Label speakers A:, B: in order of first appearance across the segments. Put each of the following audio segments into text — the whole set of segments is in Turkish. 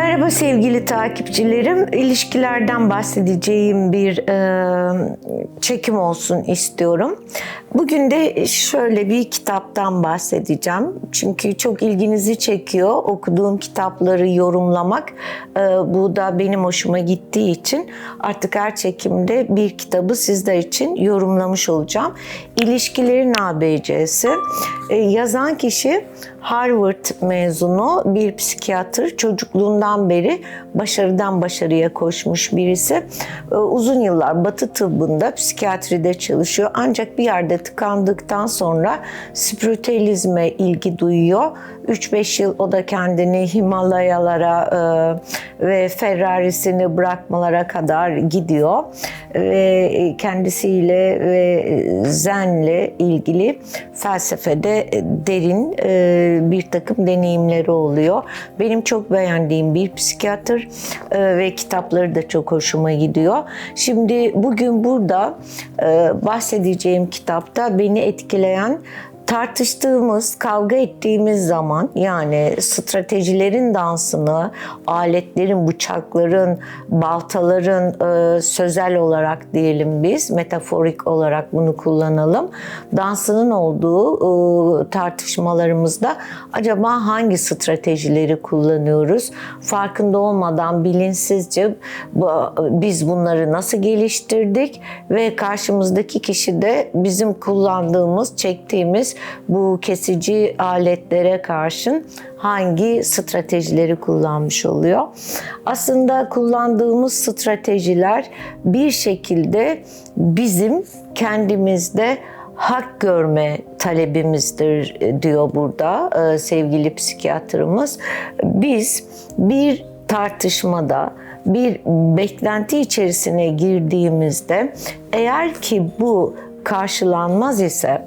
A: Merhaba sevgili takipçilerim. İlişkilerden bahsedeceğim bir e, çekim olsun istiyorum. Bugün de şöyle bir kitaptan bahsedeceğim. Çünkü çok ilginizi çekiyor okuduğum kitapları yorumlamak. E, bu da benim hoşuma gittiği için artık her çekimde bir kitabı sizler için yorumlamış olacağım. İlişkilerin ABC'si. E, yazan kişi Harvard mezunu bir psikiyatr. Çocukluğundan beri başarıdan başarıya koşmuş birisi. Ee, Uzun yıllar Batı tıbbında psikiyatride çalışıyor. Ancak bir yerde tıkandıktan sonra spiritüalizme ilgi duyuyor. 3-5 yıl o da kendini Himalayalara e, ve Ferrari'sini bırakmalara kadar gidiyor. Ve kendisiyle ve Zen'le ilgili felsefede derin e, bir takım deneyimleri oluyor. Benim çok beğendiğim bir psikiyatr e, ve kitapları da çok hoşuma gidiyor. Şimdi bugün burada e, bahsedeceğim kitapta beni etkileyen tartıştığımız, kavga ettiğimiz zaman yani stratejilerin dansını, aletlerin, bıçakların, baltaların e, sözel olarak diyelim biz, metaforik olarak bunu kullanalım. Dansının olduğu e, tartışmalarımızda acaba hangi stratejileri kullanıyoruz? Farkında olmadan bilinçsizce bu, biz bunları nasıl geliştirdik ve karşımızdaki kişi de bizim kullandığımız, çektiğimiz bu kesici aletlere karşın hangi stratejileri kullanmış oluyor? Aslında kullandığımız stratejiler bir şekilde bizim kendimizde hak görme talebimizdir diyor burada e, sevgili psikiyatrımız. Biz bir tartışmada bir beklenti içerisine girdiğimizde eğer ki bu karşılanmaz ise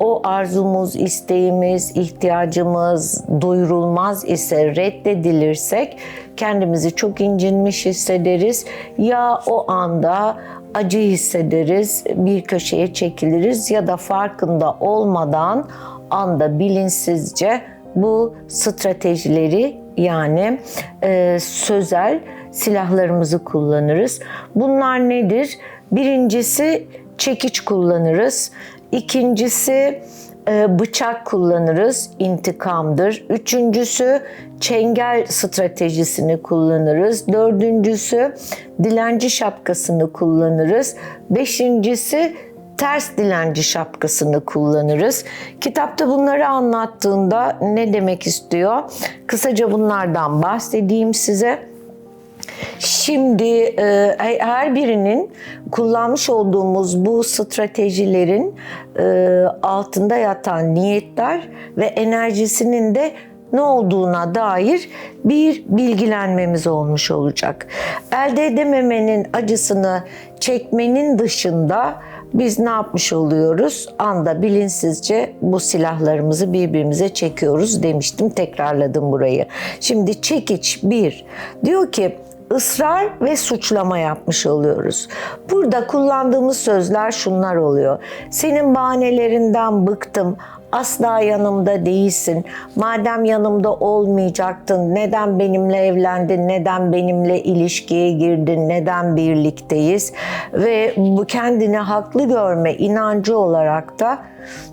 A: o arzumuz, isteğimiz, ihtiyacımız doyurulmaz ise reddedilirsek kendimizi çok incinmiş hissederiz. Ya o anda acı hissederiz, bir köşeye çekiliriz ya da farkında olmadan anda bilinçsizce bu stratejileri yani e, sözel silahlarımızı kullanırız. Bunlar nedir? Birincisi çekiç kullanırız. İkincisi e, bıçak kullanırız, intikamdır. Üçüncüsü çengel stratejisini kullanırız. Dördüncüsü dilenci şapkasını kullanırız. Beşincisi ters dilenci şapkasını kullanırız. Kitapta bunları anlattığında ne demek istiyor? Kısaca bunlardan bahsedeyim size. Şimdi e, her birinin kullanmış olduğumuz bu stratejilerin e, altında yatan niyetler ve enerjisinin de ne olduğuna dair bir bilgilenmemiz olmuş olacak. Elde edememenin acısını çekmenin dışında biz ne yapmış oluyoruz? Anda bilinçsizce bu silahlarımızı birbirimize çekiyoruz demiştim. Tekrarladım burayı. Şimdi çekiç bir. Diyor ki ısrar ve suçlama yapmış oluyoruz. Burada kullandığımız sözler şunlar oluyor. Senin bahanelerinden bıktım. Asla yanımda değilsin. Madem yanımda olmayacaktın, neden benimle evlendin, neden benimle ilişkiye girdin, neden birlikteyiz? Ve bu kendini haklı görme inancı olarak da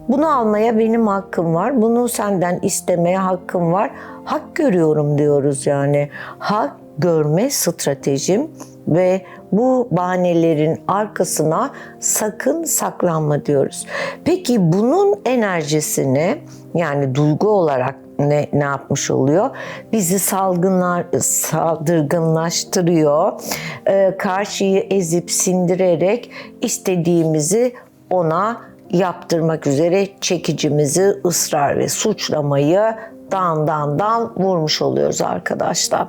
A: bunu almaya benim hakkım var. Bunu senden istemeye hakkım var. Hak görüyorum diyoruz yani. Hak görme stratejim ve bu bahanelerin arkasına sakın saklanma diyoruz. Peki bunun enerjisini yani duygu olarak ne, ne yapmış oluyor? Bizi salgınlar, saldırgınlaştırıyor. Ee, karşıyı ezip sindirerek istediğimizi ona yaptırmak üzere çekicimizi ısrar ve suçlamayı dan dan dan vurmuş oluyoruz arkadaşlar.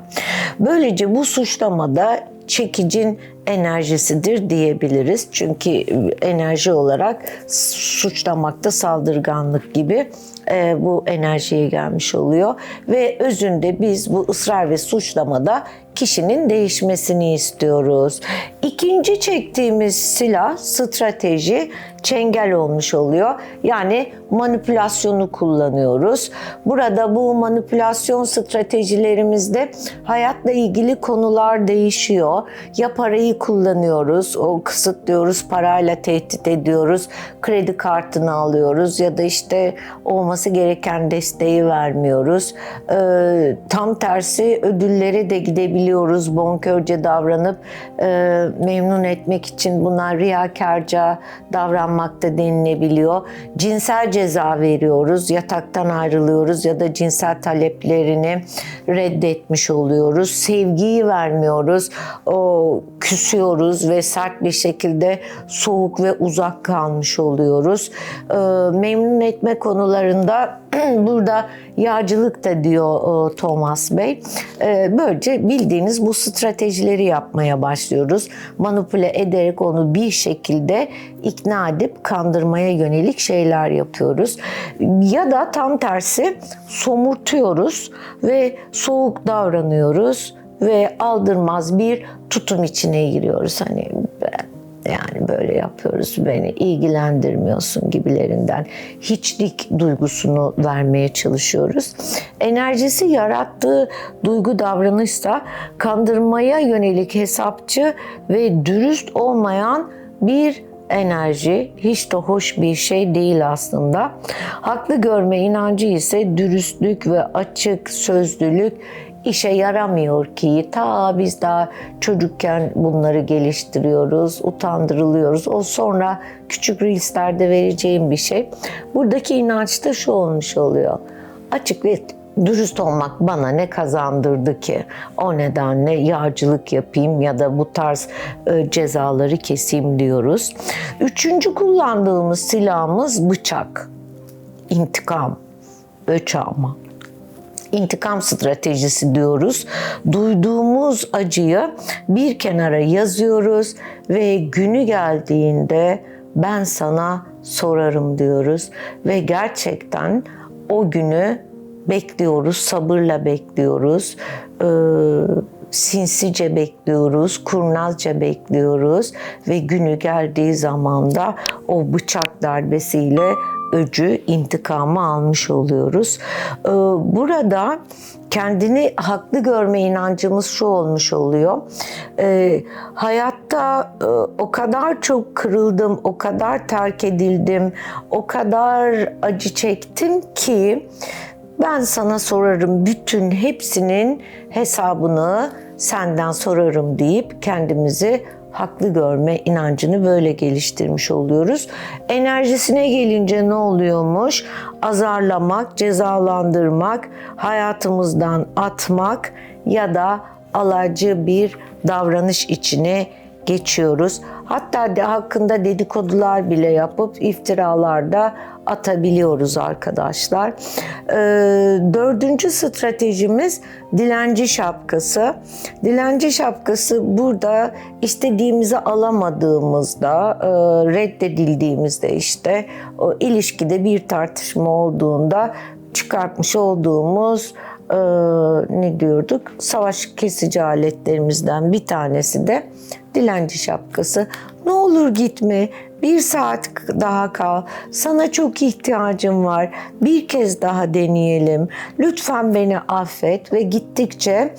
A: Böylece bu suçlamada çekicin enerjisidir diyebiliriz. Çünkü enerji olarak suçlamakta saldırganlık gibi e, bu enerjiye gelmiş oluyor. Ve özünde biz bu ısrar ve suçlamada kişinin değişmesini istiyoruz. İkinci çektiğimiz silah, strateji çengel olmuş oluyor. Yani manipülasyonu kullanıyoruz. Burada bu manipülasyon stratejilerimizde hayatla ilgili konular değişiyor. Ya parayı kullanıyoruz, o kısıtlıyoruz, parayla tehdit ediyoruz, kredi kartını alıyoruz ya da işte olması gereken desteği vermiyoruz. Ee, tam tersi ödüllere de gidebiliyoruz. Bonkörce davranıp e, memnun etmek için bunlar riyakarca davranmak da denilebiliyor. Cinsel ceza veriyoruz, yataktan ayrılıyoruz ya da cinsel taleplerini reddetmiş oluyoruz. Sevgiyi vermiyoruz, o küsüyoruz ve sert bir şekilde soğuk ve uzak kalmış oluyoruz. Ee, memnun etme konularında burada yağcılık da diyor e, Thomas Bey. Ee, Böylece bildiğiniz bu stratejileri yapmaya başlıyoruz. Manipüle ederek onu bir şekilde ikna edip kandırmaya yönelik şeyler yapıyoruz. Ya da tam tersi somurtuyoruz ve soğuk davranıyoruz ve aldırmaz bir tutum içine giriyoruz. Hani yani böyle yapıyoruz beni ilgilendirmiyorsun gibilerinden hiçlik duygusunu vermeye çalışıyoruz. Enerjisi yarattığı duygu davranışsa kandırmaya yönelik hesapçı ve dürüst olmayan bir enerji hiç de hoş bir şey değil aslında. Haklı görme inancı ise dürüstlük ve açık sözlülük işe yaramıyor ki ta biz daha çocukken bunları geliştiriyoruz, utandırılıyoruz. O sonra küçük reelslerde vereceğim bir şey. Buradaki inanç da şu olmuş oluyor. Açık ve dürüst olmak bana ne kazandırdı ki? O nedenle yağcılık yapayım ya da bu tarz e, cezaları keseyim diyoruz. Üçüncü kullandığımız silahımız bıçak. İntikam, bıçağıma intikam stratejisi diyoruz. Duyduğumuz acıyı bir kenara yazıyoruz ve günü geldiğinde ben sana sorarım diyoruz ve gerçekten o günü bekliyoruz, sabırla bekliyoruz. Ee, sinsice bekliyoruz, kurnazca bekliyoruz ve günü geldiği zaman da o bıçak darbesiyle öcü, intikamı almış oluyoruz. Ee, Burada kendini haklı görme inancımız şu olmuş oluyor. Ee, hayatta e, o kadar çok kırıldım, o kadar terk edildim, o kadar acı çektim ki ben sana sorarım bütün hepsinin hesabını senden sorarım deyip kendimizi haklı görme inancını böyle geliştirmiş oluyoruz. Enerjisine gelince ne oluyormuş? Azarlamak, cezalandırmak, hayatımızdan atmak ya da alacı bir davranış içine geçiyoruz. Hatta de hakkında dedikodular bile yapıp iftiralar da atabiliyoruz arkadaşlar. Ee, dördüncü stratejimiz dilenci şapkası. Dilenci şapkası burada istediğimizi alamadığımızda, e, reddedildiğimizde işte o ilişkide bir tartışma olduğunda çıkartmış olduğumuz e, ne diyorduk? Savaş kesici aletlerimizden bir tanesi de dilenci şapkası. Ne olur gitme. Bir saat daha kal. Sana çok ihtiyacım var. Bir kez daha deneyelim. Lütfen beni affet ve gittikçe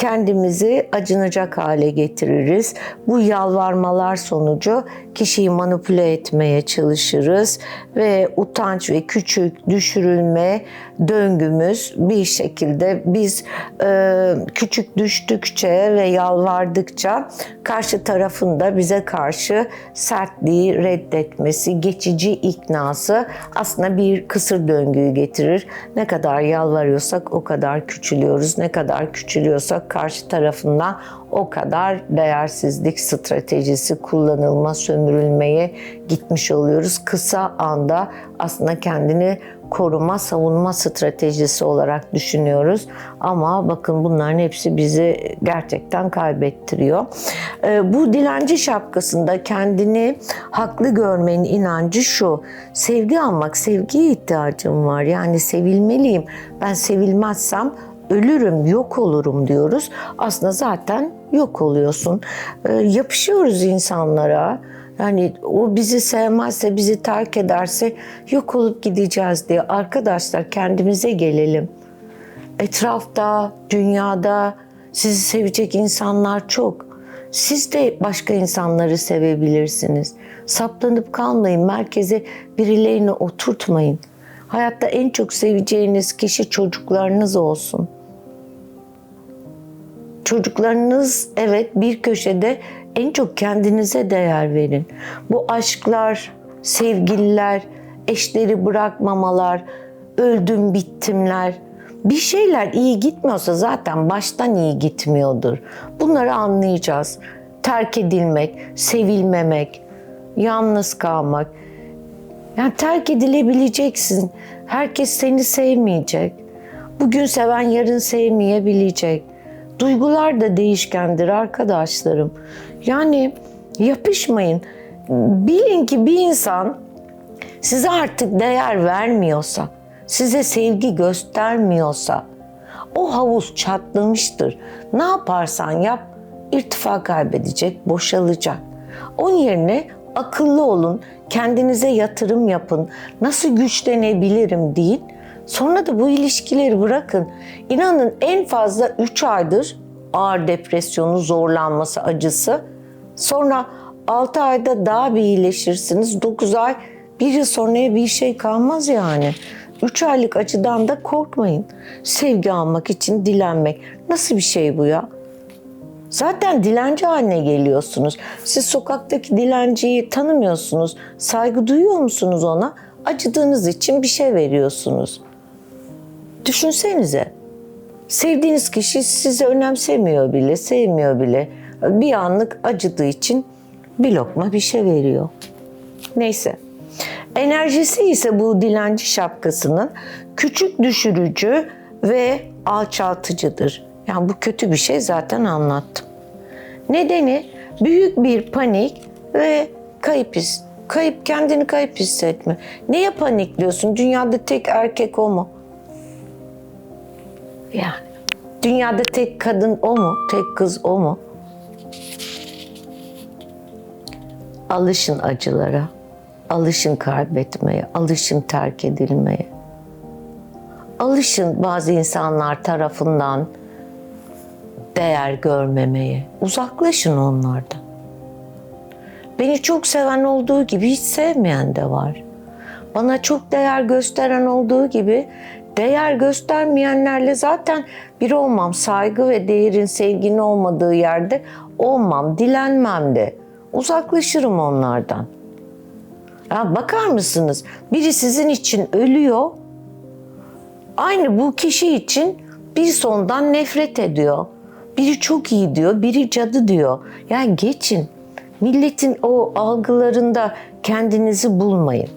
A: kendimizi acınacak hale getiririz. Bu yalvarmalar sonucu kişiyi manipüle etmeye çalışırız ve utanç ve küçük düşürülme döngümüz bir şekilde biz e, küçük düştükçe ve yalvardıkça karşı tarafın da bize karşı sertliği reddetmesi, geçici iknası aslında bir kısır döngüyü getirir. Ne kadar yalvarıyorsak o kadar küçülüyoruz. Ne kadar küçülüyorsak karşı tarafından o kadar değersizlik stratejisi kullanılma, sömürülmeye gitmiş oluyoruz. Kısa anda aslında kendini koruma, savunma stratejisi olarak düşünüyoruz. Ama bakın bunların hepsi bizi gerçekten kaybettiriyor. Ee, bu dilenci şapkasında kendini haklı görmenin inancı şu. Sevgi almak, sevgiye ihtiyacım var. Yani sevilmeliyim. Ben sevilmezsem ölürüm, yok olurum diyoruz. Aslında zaten yok oluyorsun. Ee, yapışıyoruz insanlara. Yani o bizi sevmezse, bizi terk ederse yok olup gideceğiz diye. Arkadaşlar kendimize gelelim. Etrafta, dünyada sizi sevecek insanlar çok. Siz de başka insanları sevebilirsiniz. Saplanıp kalmayın, merkeze birilerini oturtmayın. Hayatta en çok seveceğiniz kişi çocuklarınız olsun. Çocuklarınız evet bir köşede en çok kendinize değer verin. Bu aşklar, sevgililer, eşleri bırakmamalar, öldüm bittimler. Bir şeyler iyi gitmiyorsa zaten baştan iyi gitmiyordur. Bunları anlayacağız. Terk edilmek, sevilmemek, yalnız kalmak. Yani terk edilebileceksin. Herkes seni sevmeyecek. Bugün seven yarın sevmeyebilecek. Duygular da değişkendir arkadaşlarım. Yani yapışmayın. Bilin ki bir insan size artık değer vermiyorsa, size sevgi göstermiyorsa o havuz çatlamıştır. Ne yaparsan yap irtifa kaybedecek, boşalacak. Onun yerine akıllı olun, kendinize yatırım yapın. Nasıl güçlenebilirim deyin. Sonra da bu ilişkileri bırakın. İnanın en fazla 3 aydır ağır depresyonu, zorlanması, acısı. Sonra 6 ayda daha bir iyileşirsiniz. 9 ay, bir yıl sonraya bir şey kalmaz yani. 3 aylık acıdan da korkmayın. Sevgi almak için dilenmek. Nasıl bir şey bu ya? Zaten dilenci haline geliyorsunuz. Siz sokaktaki dilenciyi tanımıyorsunuz. Saygı duyuyor musunuz ona? Acıdığınız için bir şey veriyorsunuz. Düşünsenize. Sevdiğiniz kişi sizi önemsemiyor bile, sevmiyor bile. Bir anlık acıdığı için bir lokma bir şey veriyor. Neyse. Enerjisi ise bu dilenci şapkasının küçük düşürücü ve alçaltıcıdır. Yani bu kötü bir şey zaten anlattım. Nedeni büyük bir panik ve kayıp his. Kayıp, kendini kayıp hissetme. Neye panikliyorsun? Dünyada tek erkek o mu? Yani dünyada tek kadın o mu? Tek kız o mu? Alışın acılara. Alışın kaybetmeye, alışın terk edilmeye. Alışın bazı insanlar tarafından değer görmemeye. Uzaklaşın onlardan. Beni çok seven olduğu gibi hiç sevmeyen de var. Bana çok değer gösteren olduğu gibi değer göstermeyenlerle zaten bir olmam. Saygı ve değerin, sevginin olmadığı yerde olmam, dilenmem de. Uzaklaşırım onlardan. Ya bakar mısınız? Biri sizin için ölüyor. Aynı bu kişi için bir sondan nefret ediyor. Biri çok iyi diyor, biri cadı diyor. Yani geçin. Milletin o algılarında kendinizi bulmayın.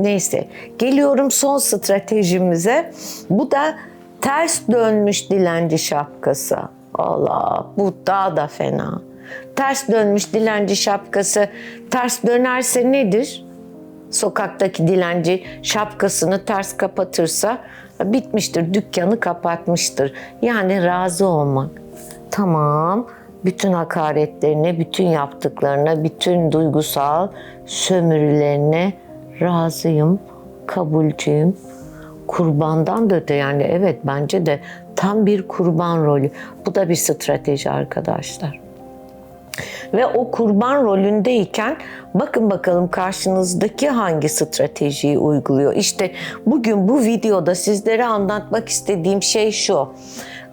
A: Neyse, geliyorum son stratejimize. Bu da ters dönmüş dilenci şapkası. Allah, bu daha da fena. Ters dönmüş dilenci şapkası ters dönerse nedir? Sokaktaki dilenci şapkasını ters kapatırsa bitmiştir, dükkanı kapatmıştır. Yani razı olmak. Tamam, bütün hakaretlerine, bütün yaptıklarına, bütün duygusal sömürülerine razıyım, kabulcüyüm. Kurbandan da öte yani evet bence de tam bir kurban rolü. Bu da bir strateji arkadaşlar. Ve o kurban rolündeyken bakın bakalım karşınızdaki hangi stratejiyi uyguluyor. İşte bugün bu videoda sizlere anlatmak istediğim şey şu.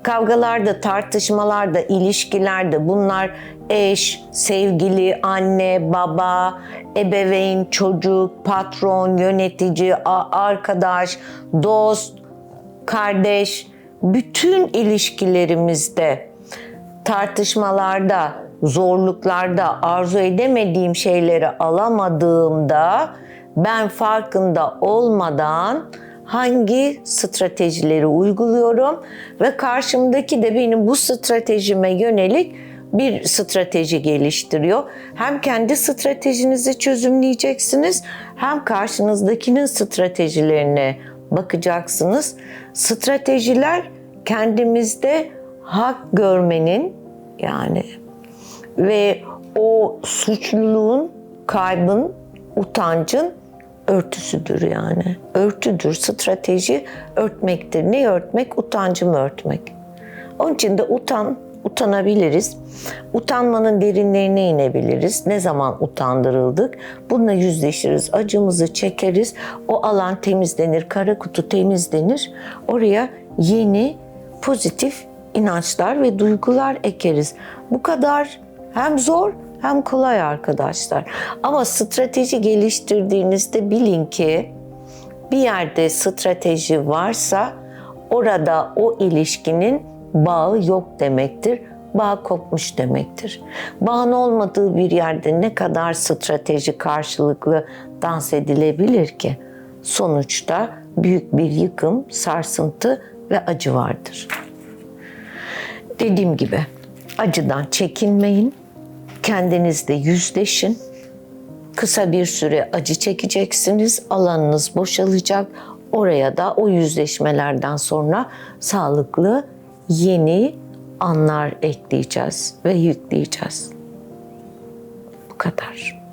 A: Kavgalarda, tartışmalarda, ilişkilerde bunlar eş, sevgili, anne, baba, ebeveyn, çocuk, patron, yönetici, arkadaş, dost, kardeş, bütün ilişkilerimizde, tartışmalarda, zorluklarda, arzu edemediğim şeyleri alamadığımda ben farkında olmadan hangi stratejileri uyguluyorum ve karşımdaki de benim bu stratejime yönelik bir strateji geliştiriyor. Hem kendi stratejinizi çözümleyeceksiniz hem karşınızdakinin stratejilerine bakacaksınız. Stratejiler kendimizde hak görmenin yani ve o suçluluğun kaybın, utancın örtüsüdür yani. Örtüdür. Strateji örtmektir. Ne örtmek? Utancımı örtmek. Onun için de utan, utanabiliriz. Utanmanın derinlerine inebiliriz. Ne zaman utandırıldık? Bununla yüzleşiriz. Acımızı çekeriz. O alan temizlenir. Kara kutu temizlenir. Oraya yeni pozitif inançlar ve duygular ekeriz. Bu kadar hem zor hem kolay arkadaşlar. Ama strateji geliştirdiğinizde bilin ki bir yerde strateji varsa orada o ilişkinin bağı yok demektir. Bağ kopmuş demektir. Bağın olmadığı bir yerde ne kadar strateji karşılıklı dans edilebilir ki? Sonuçta büyük bir yıkım, sarsıntı ve acı vardır. Dediğim gibi acıdan çekinmeyin. Kendinizle yüzleşin. Kısa bir süre acı çekeceksiniz. Alanınız boşalacak. Oraya da o yüzleşmelerden sonra sağlıklı yeni anlar ekleyeceğiz ve yükleyeceğiz. Bu kadar.